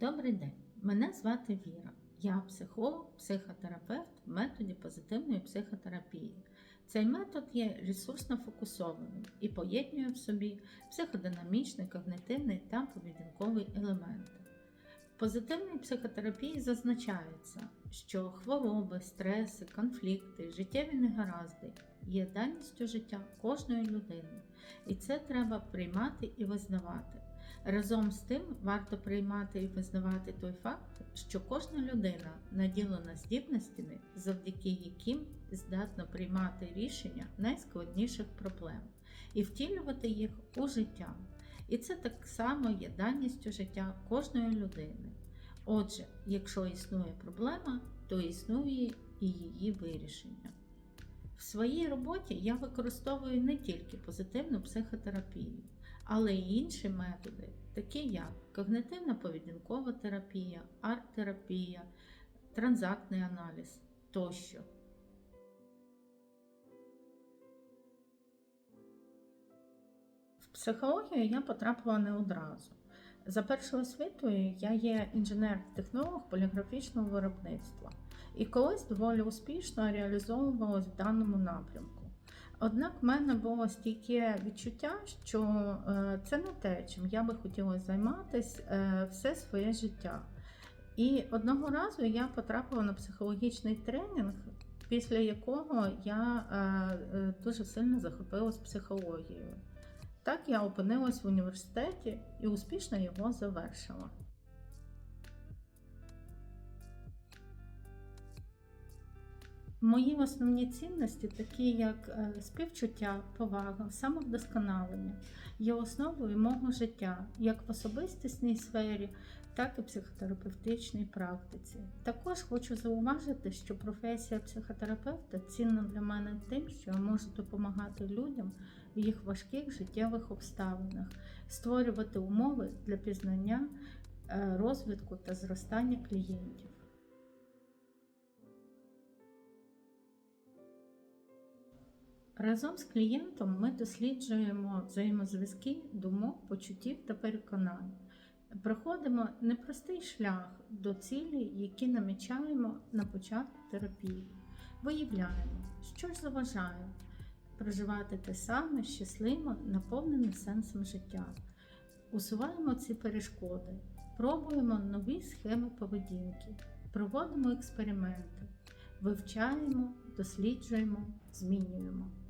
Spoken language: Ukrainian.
Добрий день, мене звати Віра. Я психолог, психотерапевт в методі позитивної психотерапії. Цей метод є ресурсно фокусованим і поєднує в собі психодинамічний, когнитивний та поведінковий елементи. Позитивній психотерапії зазначається, що хвороби, стреси, конфлікти, життєві негаразди є даністю життя кожної людини, і це треба приймати і визнавати. Разом з тим варто приймати і визнавати той факт, що кожна людина наділена здібностями, завдяки яким здатна приймати рішення найскладніших проблем і втілювати їх у життя. І це так само є даністю життя кожної людини. Отже, якщо існує проблема, то існує і її вирішення. В своїй роботі я використовую не тільки позитивну психотерапію, але й інші методи, такі як когнитивна поведінкова терапія, арт-терапія, транзактний аналіз тощо. Психологію я потрапила не одразу. За першою освітою я є інженер-технолог поліграфічного виробництва і колись доволі успішно реалізовувалась в даному напрямку. Однак в мене було стійке відчуття, що е, це не те, чим я би хотіла займатися е, все своє життя. І одного разу я потрапила на психологічний тренінг, після якого я е, дуже сильно захопилась психологією. Так я опинилась в університеті і успішно його завершила. Мої основні цінності, такі як е, співчуття, повага, самовдосконалення, є основою мого життя як в особистісній сфері, так і психотерапевтичній практиці. Також хочу зауважити, що професія психотерапевта цінна для мене тим, що я можу допомагати людям в їх важких життєвих обставинах, створювати умови для пізнання, е, розвитку та зростання клієнтів. Разом з клієнтом ми досліджуємо взаємозв'язки, думок, почуттів та переконань. Проходимо непростий шлях до цілі, які намічаємо на початку терапії. Виявляємо, що ж заважає проживати те саме щасливо, наповнене сенсом життя. Усуваємо ці перешкоди, пробуємо нові схеми поведінки, проводимо експерименти, вивчаємо, досліджуємо, змінюємо.